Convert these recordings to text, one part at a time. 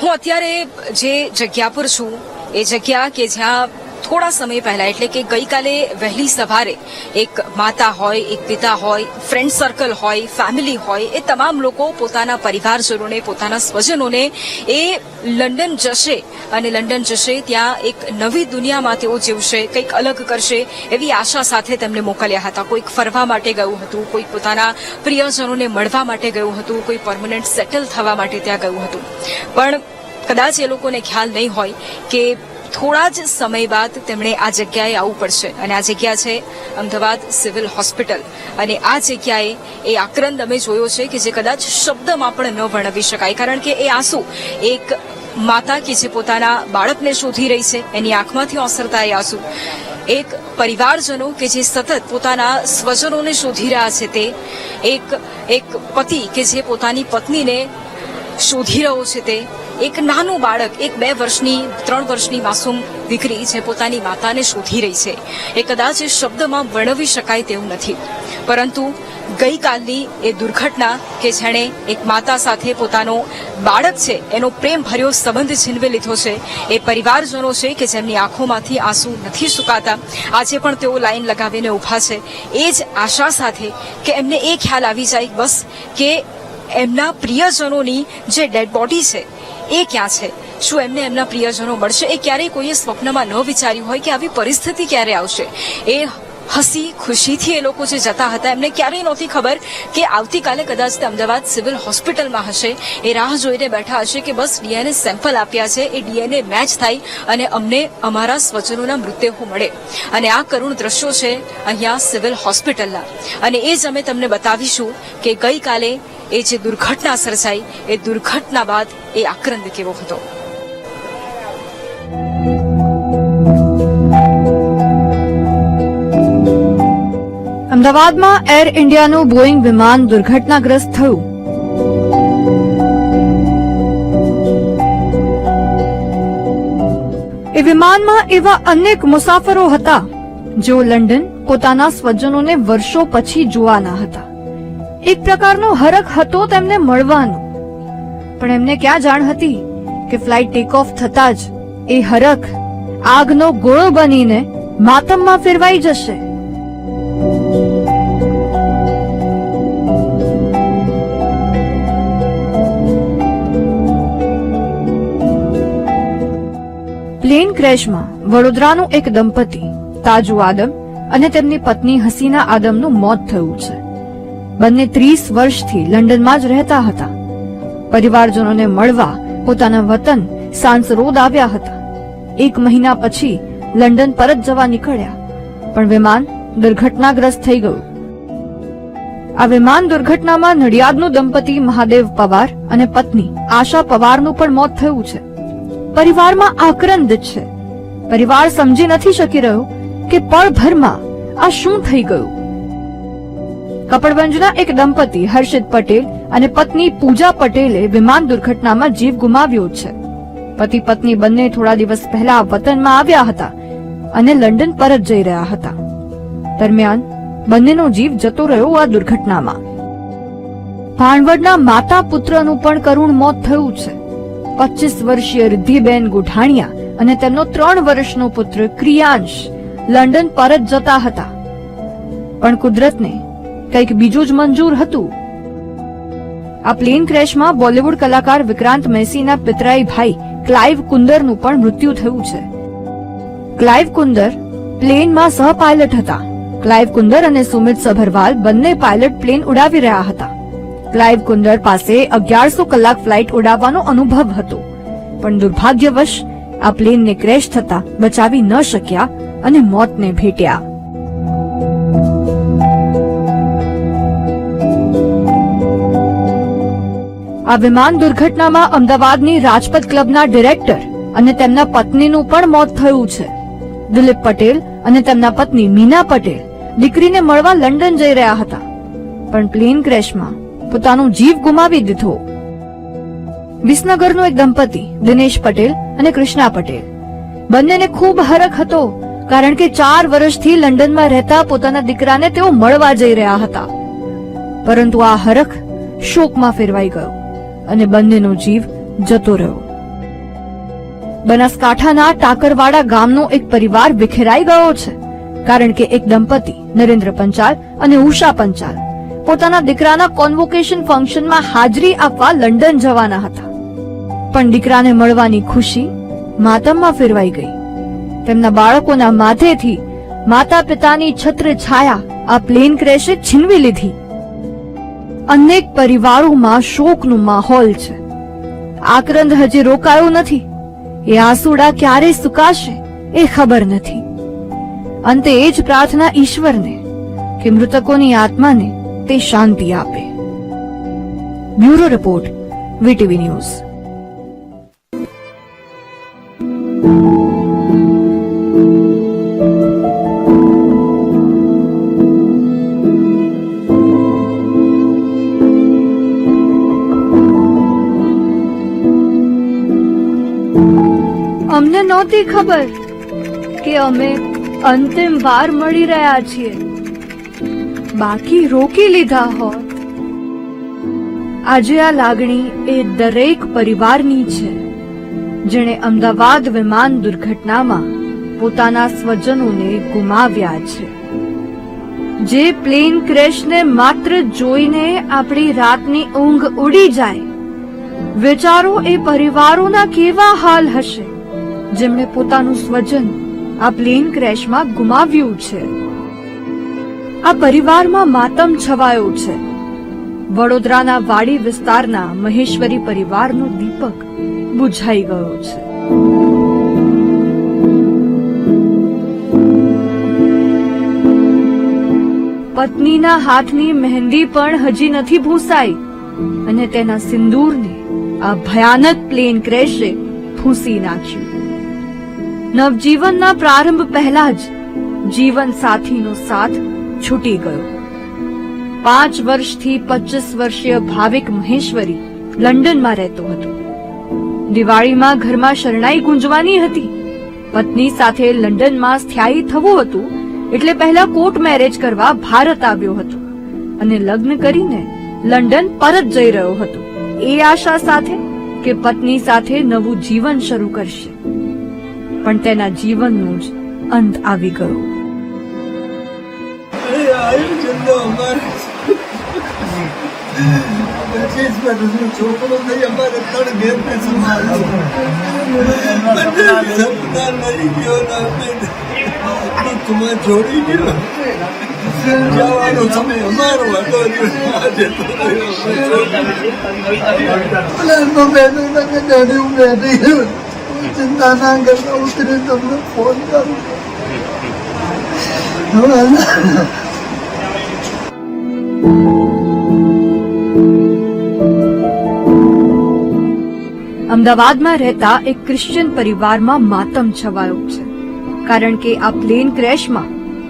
હું અત્યારે જે જગ્યા પર છું એ જગ્યા કે જ્યાં થોડા સમય પહેલા, એટલે કે ગઈકાલે વહેલી સવારે, એક માતા હોય, એક પિતા હોય ફ્રેન્ડ સર્કલ હોય ફેમિલી હોય, એ તમામ લોકો પોતાના પરિવારજનોને, પોતાના સ્વજનોને એ લંડન જશે અને લંડન જશે ત્યાં એક નવી દુનિયામાં તેઓ જીવશે, કંઈક અલગ કરશે એવી આશા સાથે તેમને મોકલ્યા હતા. કોઈક ફરવા માટે ગયું હતું, કોઈ પોતાના પ્રિયજનોને મળવા માટે ગયું હતું, કોઈ પરમનન્ટ સેટલ થવા માટે ત્યાં ગયું હતું. પણ કદાચ એ લોકોને ખ્યાલ નહીં હોય કે થોડા જ સમય બાદ તેમણે આ જગ્યાએ આવવું પડશે. અને આ જગ્યા છે અમદાવાદ સિવિલ હોસ્પિટલ. અને આ જગ્યાએ એ આક્રંદ અમે જોયો છે કે જે કદાચ શબ્દમાં પણ ન વર્ણવી શકાય. કારણ કે એ આંસુ એક માતા કે જે પોતાના બાળકને શોધી રહી છે, એની આંખમાંથી ઓસરતા એ આંસુ. એક પરિવારજનો કે જે સતત પોતાના સ્વજનોને શોધી રહ્યા છે તે, એક એક પતિ કે જે પોતાની પત્નીને શોધી રહ્યો છે તે એક નાનું બાળક, એક બે વર્ષની, ત્રણ વર્ષની માસૂમ દીકરી જે પોતાની માતાને શોધી રહી છે. એ કદાચ એ શબ્દમાં વર્ણવી શકાય તેવું નથી. પરંતુ ગઈકાલની એ દુર્ઘટના કે જેણે એક માતા સાથે પોતાનો બાળક છે, એનો પ્રેમ ભર્યો સંબંધ છીનવી લીધો છે, એ પરિવારજનો છે કે જેમની આંખોમાંથી આંસુ નથી સુકાતા, આજે પણ તેઓ લાઈન લગાવીને ઊભા છે. એ જ આશા સાથે કે એમને એ ખ્યાલ આવી જાય બસ કે એમના પ્રિયજનોની જે ડેડ બોડી છે એ ક્યાં છે? શું એમને એમના પ્રિયજનો મળશે? એ ક્યારેય કોઈએ સ્વપ્નમાં ન વિચાર્યું હોય કે આવી પરિસ્થિતિ ક્યારે આવશે? એ હસી, ખુશીથી એ લોકો જે જતા હતા, એમને ક્યારેય નહોતી ખબર કે આવતીકાલે કદાચ તે અમદાવાદ સિવિલ હોસ્પિટલમાં હશે. એ રાહ જોઈને બેઠા હશે કે બસ ડીએનએ સેમ્પલ આપ્યા છે, એ ડીએનએ મેચ થાય અને અમને અમારા સ્વજનોના મૃતદેહો મળે. અને આ કરુણ દ્રશ્યો છે અહીંયા સિવિલ હોસ્પિટલના. અને એ જ અમે તમને બતાવીશું કે ગઈકાલે એ જે દુર્ઘટના સર્જાઈ, એ દુર્ઘટના બાદ એ આક્રંદ કેવો હતો. અમદાવાદમાં એર ઇન્ડિયાનું બોઈંગ વિમાન દુર્ઘટનાગ્રસ્ત થયું. એ વિમાનમાં એવા અનેક મુસાફરો હતા, જેઓ લંડન પોતાના સ્વજનોને વર્ષો પછી જોવાના હતા. એક પ્રકારનો હરખ હતો તેમને મળવાનો. પણ એમને ક્યાં જાણ હતી કે ફ્લાઇટ ટેક ઓફ થતા જ એ હરખ આગનો ગોળો બનીને માતમમાં ફેરવાઈ જશે? પ્લેન ક્રેશમાં વડોદરાનું એક દંપતી, તાજુ આદમ અને તેમની પત્ની હસીના આદમનું મોત થયું છે. બંને ત્રીસ વર્ષથી લંડનમાં જ રહેતા હતા. પરિવારજનોને મળવા પોતાના વતન સાંસરોદ આવ્યા હતા. એક મહિના પછી લંડન પરત જવા નીકળ્યા, પણ વિમાન દુર્ઘટનાગ્રસ્ત થઈ ગયું. આ વિમાન દુર્ઘટનામાં નડિયાદનું દંપતી મહાદેવ પવાર અને પત્ની આશા પવારનું પણ મોત થયું છે. પરિવારમાં આક્રંદ છે. પરિવાર સમજી નથી શકી રહ્યો કે પળભરમાં આ શું થઈ ગયું. કપડવંજના એક દંપતી હર્ષિત પટેલ અને પત્ની પૂજા પટેલે વિમાન દુર્ઘટનામાં જીવ ગુમાવ્યો છે. પતિ પત્ની બંને થોડા દિવસ પહેલા વતનમાં આવ્યા હતા અને લંડન પરત જઈ રહ્યા હતા. દરમિયાન બંનેનો જીવ જતો રહ્યો આ દુર્ઘટનામાં. ભાણવડના માતા પુત્રનું પણ કરુણ મોત થયું છે. પચીસ વર્ષીય રિદ્ધિબેન ગુઠાણિયા અને તેમનો ત્રણ વર્ષનો પુત્ર ક્રિયાંશ લંડન પરત જતા હતા. પણ કુદરતને કંઈક બીજું જ મંજૂર હતું. આ પ્લેન ક્રેશમાં બોલિવૂડ કલાકાર વિક્રાંત મેસીના પિતરાઈ ભાઈ ક્લાઇવ કુંદરનું પણ મૃત્યુ થયું છે. ક્લાઇવ કુંદર પ્લેનમાં સહ પાયલટ હતા. ક્લાઇવ કુંદર અને સુમિત સભરવાલ બંને પાયલટ પ્લેન ઉડાવી રહ્યા હતા. ક્લાઇવ કુંદર પાસે અગિયારસો કલાક ફ્લાઇટ ઉડાવવાનો અનુભવ હતો. પણ દુર્ભાગ્યવશ, આ પ્લેનને ક્રેશ થતા બચાવી ન શક્યા અને મોતને ભેટ્યા. આ વિમાન દુર્ઘટનામાં અમદાવાદની રાજપથ ક્લબના ડિરેક્ટર અને તેમના પત્નીનું પણ મોત થયું છે. દિલીપ પટેલ અને તેમના પત્ની મીના પટેલ દીકરીને મળવા લંડન જઈ રહ્યા હતા. પણ પ્લેન ક્રેશમાં પોતાનો જીવ ગુમાવી દીધો. વિસનગરનું એક દંપતી, દિનેશ પટેલ અને કૃષ્ણા પટેલ. બંનેને ખૂબ હરખ હતો, કારણ કે ચાર વર્ષથી લંડનમાં રહેતા પોતાના દીકરાને તેઓ મળવા જઈ રહ્યા હતા. પરંતુ આ હરખ શોકમાં ફેરવાઈ ગયો અને બંનેનો જીવ જતો રહ્યો. બનાસકાંઠાના ટાકરવાડા ગામનો એક પરિવાર વિખેરાઈ ગયો છે, કારણ કે એક દંપતી, નરેન્દ્ર પંચાલ અને ઉષા પંચાલ પોતાના દીકરાના કોન્વોકેશન ફંક્શનમાં હાજરી આપવા લંડન જવાના હતા. પણ દીકરાને મળવાની ખુશી માતમમાં ફેરવાઈ ગઈ. તેમના બાળકોના માથેથી માતા પિતાની છત્ર છાયા આ પ્લેન ક્રેશે છીનવી લીધી. અનેક પરિવારોમાં શોકનું માહોલ છે. આક્રંદ હજી રોકાયો નથી. એ આંસુડા ક્યારે સુકાશે એ ખબર નથી. અંતે એ જ પ્રાર્થના ઈશ્વરને કે મૃતકોની આત્માને તે શાંતિ આપે. Bureau report, VTV news. અમને નહોતી ખબર કે અમે અંતિમ વાર મળી રહ્યા છીએ. બાકી રોકી લીધા હોત. આજે આ લાગણી એ દરેક પરિવારની છે, જેણે અમદાવાદ વિમાન દુર્ઘટનામાં પોતાના સ્વજનોને ગુમાવ્યા છે. જે પ્લેન ક્રેશને માત્ર જોઈને આપણી રાતની ઊંઘ ઉડી જાય, વિચારો એ પરિવારોના કેવા હાલ હશે, જેમણે પોતાનું સ્વજન આ પ્લેન ક્રેશમાં ગુમાવ્યું છે. આ પરિવારમાં માતમ છવાયો છે. વડોદરાના વાડી વિસ્તારના મહેશ્વરી પરિવારનો દીપક બુઝાઈ ગયો છે. પત્નીના હાથની મહેંદી પણ હજી નથી ભૂસાઈ અને તેના સિંદૂરને આ ભયાનક પ્લેન ક્રેશે ફૂંસી નાખ્યું. નવજીવનના પ્રારંભ પહેલા જ જીવન સાથીનો સાથ છૂટી ગયો. પાંચ વર્ષથી પચીસ વર્ષીય ભાવિક મહેશ્વરી લંડનમાં રહેતો હતો. દિવાળીમાં ઘરમાં શરણાઈ ગુંજવાની હતી. પત્ની સાથે લંડનમાં સ્થાયી થવું હતું એટલે પહેલા કોર્ટ મેરેજ કરવા ભારત આવ્યો હતો અને લગ્ન કરીને લંડન પરત જઈ રહ્યો હતો. એ આશા સાથે કે પત્ની સાથે નવું જીવન શરૂ કરશે. પણ તેના જીવનનો જ અંત આવી ગયો. અરે આયોજન તો અમારે પચીસ વર્ષનો છોકરો થઈ અમારે ત્રણ ઘેર ને સંભાળ્યો સપના લઈ ગયો ને અમે દુઃખમાં છોડી ગયો જવાનો સમય અમારો હતો આજે તો પ્લાનમાં બેઠો તમે ડેડી હું બેઠી ગયો ચિંતા ના કરતા અમદાવાદમાં રહેતા એક ક્રિશ્ચિયન પરિવારમાં માતમ છવાયો છે. કારણ કે આ પ્લેન ક્રેશમાં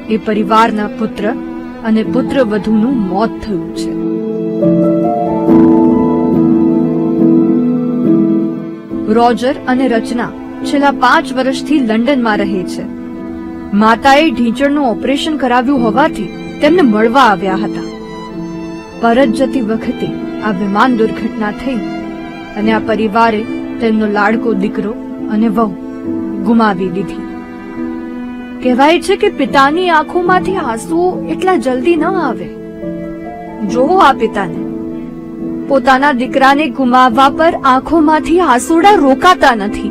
એ પરિવારના પુત્ર અને પુત્ર વધુનું મોત થયું છે. રોજર અને રચના છેલ્લા પાંચ વર્ષથી લંડનમાં રહે છે. માતાએ ઢીંચણનું ઓપરેશન કરાવ્યું હોવાથી તેમને મળવા આવ્યા હતા. પરત જતી વખતે આ વિમાન દુર્ઘટના થઈ અને આ પરિવારે તેમનો લાડકો દીકરો અને વહુ ગુમાવી દીધી. કહેવાય છે કે પિતાની આંખોમાંથી આંસુ એટલા જલ્દી ન આવે. જોવો આ પિતાને. પોતાના દીકરાને ગુમાવવા પર આંખોમાંથી આંસુડા રોકાતા નથી.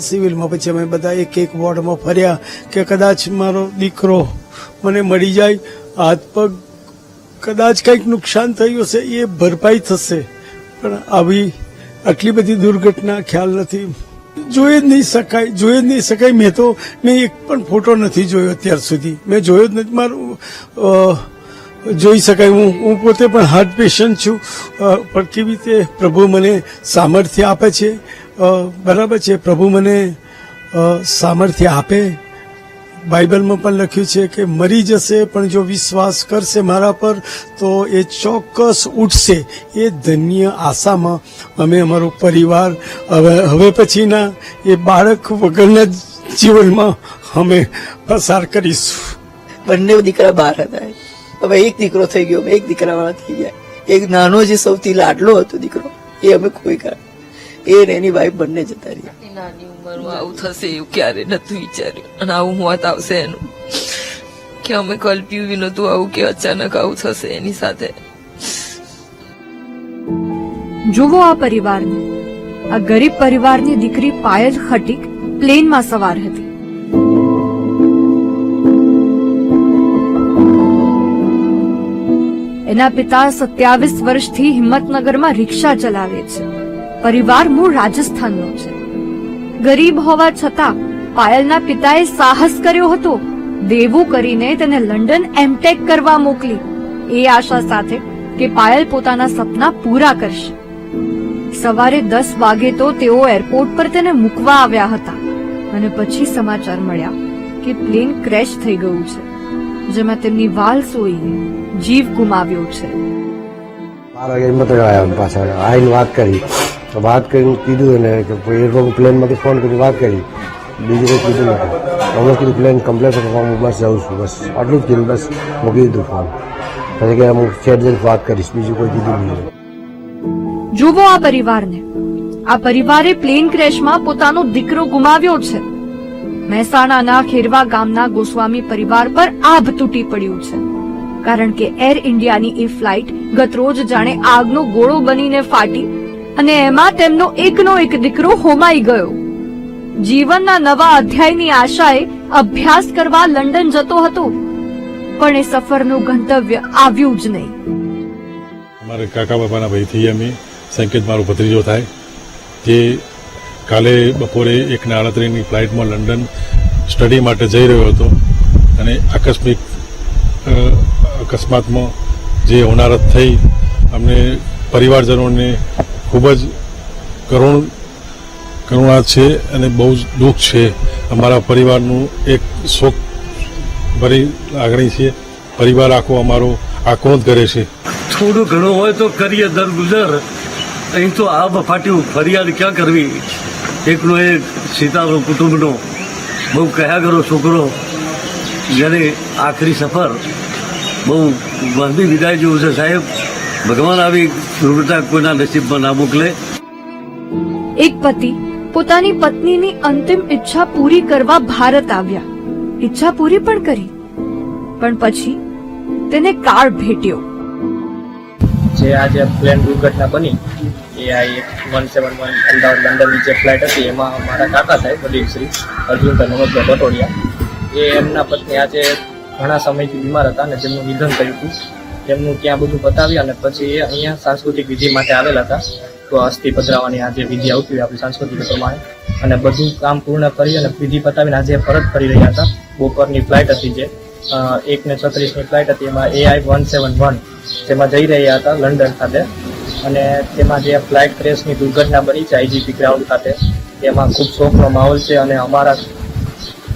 સિવિલમાં પછી અમે બધા એક એક વોર્ડમાં ફર્યા કે કદાચ મારો દીકરો મને મળી જાય, હાથ પગ કદાચ કંઈક નુકસાન થયું હશે, એ ભરપાઈ થશે. પણ આવી આટલી બધી દુર્ઘટના ખ્યાલ નથી. જોઈ જ નહીં શકાય, જોઈ જ નહીં શકાય. મેં તો, મેં એક પણ ફોટો નથી જોયો અત્યાર સુધી. મેં જોયો જ નથી. મારું જોઈ શકાય. હું હું પોતે પણ હાર્ટ પેશન્ટ છું. પણ કેવી રીતે પ્રભુ મને સામર્થ્ય આપે છે? બરાબર છે. પ્રભુ મને સામર્થ્ય આપે. બાઇબલમાં પણ લખ્યું છે કે મરી જશે પણ જો વિશ્વાસ કરશે મારા પર તો એ ચોક્કસ ઉઠશે. એ ધન્ય આશામાં અમે અમારો પરિવાર હવે હવે પછીના એ બાળક વગરના જીવનમાં અમે પસાર કરીશું. બંને દીકરા બહાર હતા. હવે એક દીકરો થઈ ગયો એક દીકરાવાળા થઈ ગયા. એક નાનો જે સૌથી લાડલો હતો દીકરો એ અમે ખોઈ ગયા એ એની વાઈફ બંને જતા રહ્યા. ઉંમરમાં આવું થશે એવું ક્યારે નતું વિચાર્યું. અને આવું મોત આવશે એનું. કે અમે કલ્પ્યું બી નતું આવું કે અચાનક આવું થશે એની સાથે. જુઓ આ પરિવારને આ ગરીબ પરિવારની દીકરી પાયલ ખટીક પ્લેનમાં સવાર હતી. એના પિતા સત્યાવીસ વર્ષથી હિંમતનગરમાં રિક્ષા ચલાવે છે. પરિવાર મૂળ રાજસ્થાનનો છે. ગરીબ હોવા છતાં પાયલના પિતાએ સાહસ કર્યો હતો. દેવું કરીને તેને લંડન એમટેક કરવા મોકલી. એ આશા સાથે કે પાયલ પોતાના સપના પૂરા કરશે. સવારે દસ વાગે તો તેઓ એરપોર્ટ પર તેને મૂકવા આવ્યા હતા. અને પછી સમાચાર મળ્યા કે પ્લેન ક્રેશ થઈ ગયું છે, જેમાં તેમની વાલ સોઈને જીવ ગુમાવ્યો છે. મારા વાગે હિંમતનગર આવ્યા પાછા આવીને વાત કરી. તો વાત કરીને કીધું એને કે એરપોર્ટ પ્લેનમાંથી ફોન કરી વાત કરી. બીજું કંઈ કીધું નથી. અમે કીધું પ્લેન કમ્પ્લેટ હું બસ જાઉં છું, બસ. આટલું જ કીધું, બસ. મૂકી દીધું ફોન પછી કે હું છેડ જઈને વાત કરીશ, બીજું કોઈ કીધું નહીં. જુઓ આ પરિવારને. આ પરિવારે પ્લેન ક્રેશમાં પોતાનો દીકરો ગુમાવ્યો છે. મહેસાણાના ખેરવા ગામના ગોસ્વામી પરિવાર પર આભ તૂટી પડ્યું છે. કારણ કે એર ઇન્ડિયાની એ ફ્લાઇટ ગતરોજ જાણે આગનો ગોળો બનીને ફાટી અને એમાં તેમનો એકનો એક દીકરો હોમાઈ ગયો. જીવનના નવા અધ્યાયની આશાએ અભ્યાસ કરવા લંડન જતો હતો, પણ એ સફરનું ગંતવ્ય આવ્યું જ નહીં. મારા કાકા બાપાના ભાઈથી અમે સંકેત મારો ભત્રીજો થાય. જે કાલે બપોરે એક આડત્રીસની ફ્લાઇટમાં લંડન સ્ટડી માટે જઈ રહ્યો હતો અને આકસ્મિક અકસ્માતમાં જે હોનારત થઈ, અમને પરિવારજનોને ખૂબ જ કરુણ, કરુણા છે અને બહુ જ દુઃખ છે. અમારા પરિવારનું એક શોક ભરી લાગણી છે. પરિવાર આખો અમારો આક્રોધ કરે છે. થોડું ઘણું હોય તો કરીએ દર ગુજર અહીં તો આ ફાટ્યું, ફરિયાદ ક્યાં કરવી? એકનો એક સીતારો કુટુંબનો. બહુ કહ્યા કરો છોકરો જ્યારે આખરી સફર. બહુ વહેલી વિદાય જેવું છે સાહેબ. ભગવાન આવી દુર્ઘટના કોઈના નસીબમાં ના મોકલે. એક પતિ પોતાની પત્નીની અંતિમ ઈચ્છા પૂરી કરવા ભારત આવ્યા. ઈચ્છા પૂરી પણ કરી. પણ પછી તેને કાળ ભેટ્યો. જે આજે પ્લેન દુર્ઘટના બની એ આ એક વન સેવન વન અમદાવાદ લંડનની જે ફ્લાઇટ હતી એમાં મારા કાકા સાહેબ વડીલ શ્રી અર્જુનભાઈ નમતભાઈ ભટોડિયા એ એમના પત્ની આજે ઘણા સમયથી બીમાર હતા અને તેમનું નિધન થયું હતું. તેમનું ત્યાં બધું બતાવી અને પછી એ અહીંયા સાંસ્કૃતિક વિધિ માટે આવેલા હતા. તો અસ્થિ પધરાવાની આજે વિધિ આવતી હોય આપણી સાંસ્કૃતિક પ્રમાણે. અને બધું કામ પૂર્ણ કરી અને વિધિ પતાવીને આજે પરત ફરી રહ્યા હતા. બપોરની ફ્લાઇટ હતી જે. એક ને છત્રીસની ફ્લાઇટ હતી. એમાં એઆઈ વન સેવન વન જેમાં જઈ રહ્યા હતા લંડન ખાતે. અને તેમાં જે ફ્લાઇટ ક્રેશની દુર્ઘટના બની છે આઈજીપી ગ્રાઉન્ડ ખાતે, તેમાં ખૂબ શોકનો માહોલ છે અને અમારા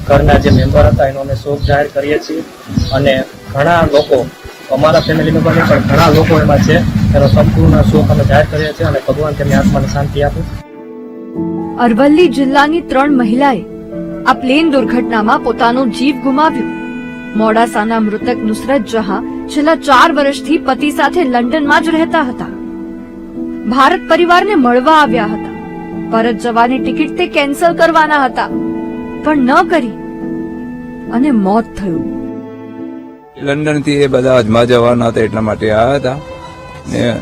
ઘરના જે મેમ્બર હતા, એનો અમે શોક જાહેર કરીએ છીએ. અને ઘણા લોકો અમારા ફેમિલી મેમ્બર નહીં, પણ ઘણા લોકો એમાં છે. એનો સંપૂર્ણ શોક અમે જાહેર કરીએ છીએ અને ભગવાન તેમની આત્માને શાંતિ આપે. અરવલ્લી જિલ્લાની ત્રણ મહિલાએ આ પ્લેન દુર્ઘટનામાં પોતાનો જીવ ગુમાવ્યો. મોડાસાના મૃતક નુસરત જહા છેલ્લા ચાર વર્ષથી પતિ સાથે લંડનમાં જ રહેતા હતા. ભારત પરિવારને મળવા આવ્યા હતા. પરત જવાની ટિકિટ તે કેન્સલ કરવાના હતા. પણ ન કરી અને મોત થયું. લંડનથી એ બધા અજમા જવાના હતા એટલા માટે આવ્યા હતા. ને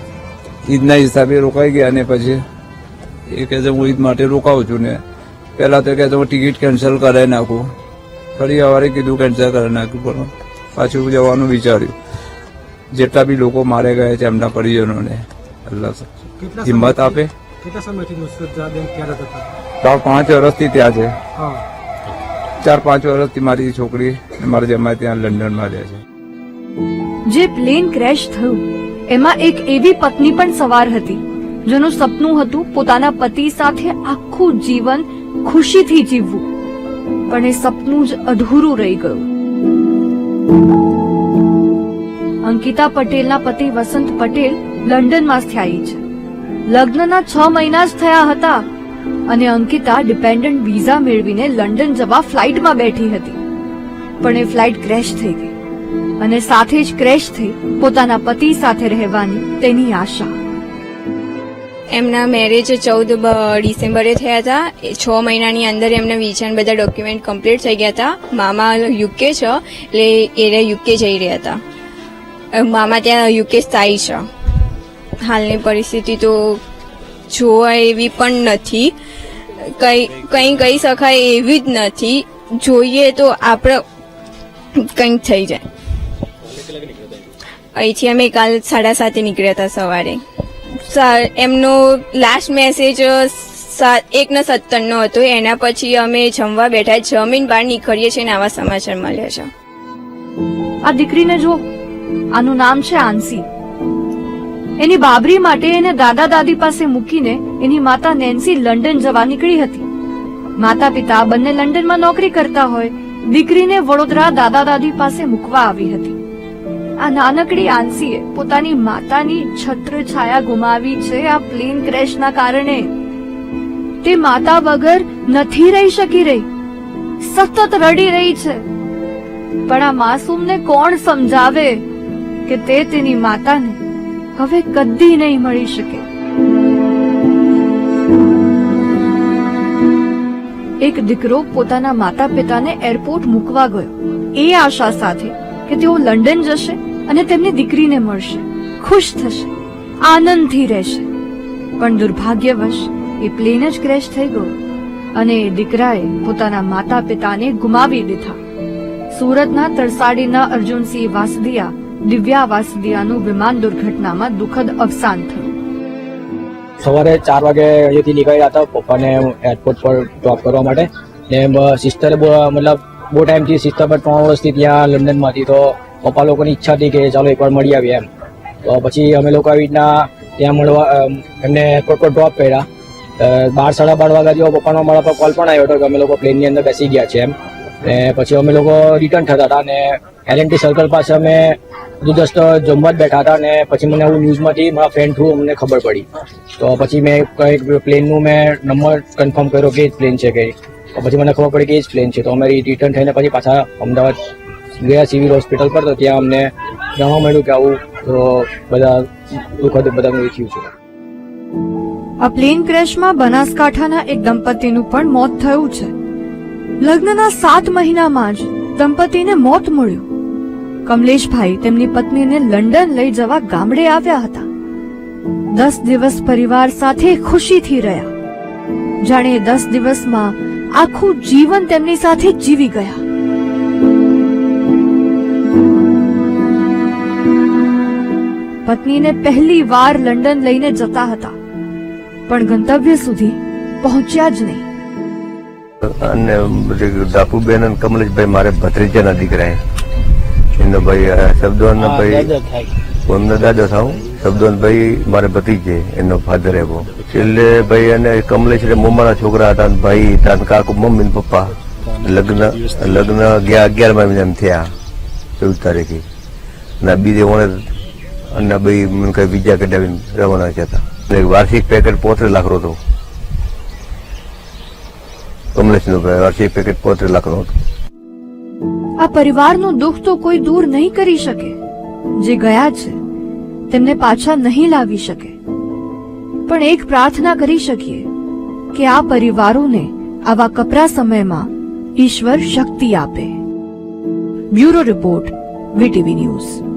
ઈદના હિસાબે રોકાઈ ગયા ને પછી એ કહે છે હું ઈદ માટે રોકાઉં છું. ને પહેલાં તો કહે છે હું ટિકિટ કેન્સલ કરાવી નાખું. ફરી સવારે કીધું કેન્સલ કરી નાખ્યું પણ પાછું જવાનું વિચાર્યું. જેટલા બી લોકો મારે ગયા છે એમના પરિજનોને. અલ્લાહ હિંમત આપે. ચાર પાંચ વર્ષથી ત્યાં છે. ચાર પાંચ વર્ષથી મારી છોકરી મારા જમા ત્યાં લંડનમાં રહે છે. જે પ્લેન ક્રેશ થયું, એમાં એક એવી પત્ની પણ સવાર હતી, જેનું સપનું હતું પોતાના પતિ સાથે આખું જીવન ખુશીથી જીવવું. પણ એ સપનું જ અધૂરું રહી ગયું. અંકિતા પટેલના પતિ વસંત પટેલ લંડનમાં સ્થાયી છે. લગ્નના છ મહિના જ થયા હતા અને અંકિતા ડિપેન્ડન્ટ વિઝા મેળવીને લંડન જવા ફ્લાઇટમાં બેઠી હતી. પણ એ ફ્લાઇટ ક્રેશ થઈ ગઈ. અને સાથે જ ક્રેશ થઈ પોતાના પતિ સાથે રહેવાની તેની આશા. એમના મેરેજ ચૌદ ડિસેમ્બરે થયા હતા. છ મહિનાની અંદર એમને વિઝા બધા ડોક્યુમેન્ટ કમ્પ્લીટ થઈ ગયા હતા. મામા યુકે છે, એટલે એ યુકે જઈ રહ્યા હતા. મામા ત્યાં યુકે સ્થાયી છે. હાલની પરિસ્થિતિ તો જોવા એવી પણ નથી. કઈ, કંઈ કહી શકાય એવી જ નથી. જોઈએ તો આપણે કંઈક થઈ જાય. અહીંથી અમે કાલ સાડા સાતે નીકળ્યા હતા સવારે. એમનો લાસ્ટ મેસેજ એક ને સત્તરનો હતો. એના પછી અમે જમવા બેઠા જમીન બહાર નીકળીએ છીએ આવા સમાચાર મળ્યા છે. આ દીકરીને જો આનું નામ છે આંસી. એની બાબરી માટે એને દાદા દાદી પાસે મૂકીને એની માતા નેન્સી લંડન જવા નીકળી હતી. માતા પિતા બંને લંડનમાં નોકરી કરતા હોય, દીકરીને વડોદરા દાદા દાદી પાસે મૂકવા આવી હતી. આ નાનકડી આંસીએ પોતાની માતાની છત્ર છાયા ગુમાવી છે આ પ્લેન ક્રેશના કારણે. તે માતા વગર નથી રહી શકી રહી. સતત રડી રહી છે. પણ આ માસૂમને કોણ સમજાવે કે તે તેની માતાને હવે કદી નહીં મળી શકે? એક દીકરો પોતાના માતા પિતાને એરપોર્ટ મૂકવા ગયો. એ આશા સાથે કે તેઓ લંડન જશે અને તેમની દીકરીને મળશે. ખુશ થશે. આનંદથી રહેશે. પણ દુર્ભાગ્યવશ, એ પ્લેન જ ક્રેશ થઈ ગયો. અને એ દીકરાએ પોતાના માતા પિતાને ગુમાવી દીધા. સુરતના તરસાડીના અર્જુનસિંહ વાસદિયા, દિવ્યા વાસદિયાનું વિમાન દુર્ઘટનામાં દુઃખદ અવસાન થયું. સવારે ચાર વાગે અહીંયાથી નીકળ્યા હતા પપ્પાને એરપોર્ટ પર ડ્રોપ કરવા માટે. ને સિસ્ટરે મતલબ બહુ ટાઈમથી સિસ્ટર પર ત્રણ વર્ષથી ત્યાં લંડનમાં હતી તો પપ્પા લોકોની ઈચ્છા હતી કે ચાલો એકવાર મળી આવીએ એમ. તો પછી અમે લોકો આવી રીતના ત્યાં મળવા એમને એરપોર્ટ પર ડ્રોપ કર્યા બાર, સાડા બાર વાગ્યા જેવો પપ્પાનો મારા પર કોલ પણ આવ્યો હતો કે અમે લોકો પ્લેનની અંદર બેસી ગયા છે એમ. ને પછી અમે લોકો રિટર્ન થતા હતા અને એલએનટી સર્કલ પાસે અમે જસ્ટ જમવા જ બેઠા હતા અને પછી મને આવું ન્યૂઝમાંથી મારા ફ્રેન્ડ થ્રુ અમને ખબર પડી. તો પછી મેં કંઈક પ્લેનનું મેં નંબર કન્ફર્મ કર્યો કે પ્લેન છે કે તો પછી મને ખબર પડી કે એ જ પ્લેન છે. તો અમે રિટર્ન થઈને પછી પાછા અમદાવાદ ગયા સિવિલ હોસ્પિટલ પર. તો ત્યાં અમને જાણવા મળ્યું કે આવું બધા દુઃખદ બધાનું થયું છે. આ પ્લેન ક્રેશમાં બનાસકાંઠાના એક દંપતીનું પણ મોત થયું છે. લગ્નના સાત મહિનામાં જ દંપતીને મોત મળ્યું. કમલેશભાઈ તેમની પત્નીને લંડન લઈ જવા ગામડે આવ્યા હતા. દસ દિવસ પરિવાર સાથે ખુશીથી રહ્યા. જાણે દસ દિવસમાં આખું જીવન તેમની સાથે જીવી ગયા. પત્નીને પહેલી વાર લંડન લઈને જતા હતા પણ ગંતવ્ય સુધી પહોંચ્યા જ નહીં. અને દાપુબેન અને કમલેશભાઈ મારે ભત્રીજાના દીકરા એમનો ભાઈ અ, ભાઈ એમનો દાદો થાઉં. શબ્દોન ભાઈ મારે ભતીજે એનો ફાધર એવો. છેલ્લે ભાઈ અને કમલેશ એટલે મોમાના છોકરા હતા ભાઈ તાન કાકુ, મમ્મી ને પપ્પા. લગ્ન લગ્ન ગયા અગિયાર મહિના એમ થયા, ચૌદ તારીખે. આ બીજે ઓણે અને ભાઈ મને કઈ બીજા કઢાવીને રવાના થયા હતા. વાર્ષિક પેકેટ પોત્રીસ લાખ નો હતો. કમલેશનું ભાઈ વાર્ષિક પેકેટ પોત્રીસ લાખ હતો. આ પરિવારનું દુઃખ તો કોઈ દૂર નહીં કરી શકે. જે ગયા છે. તેમને પાછા નહીં લાવી શકે. પણ એક પ્રાર્થના કરી શકીએ કે આ પરિવારોને આવા કપરા સમયમાં ઈશ્વર શક્તિ આપે. Bureau report, VTV news.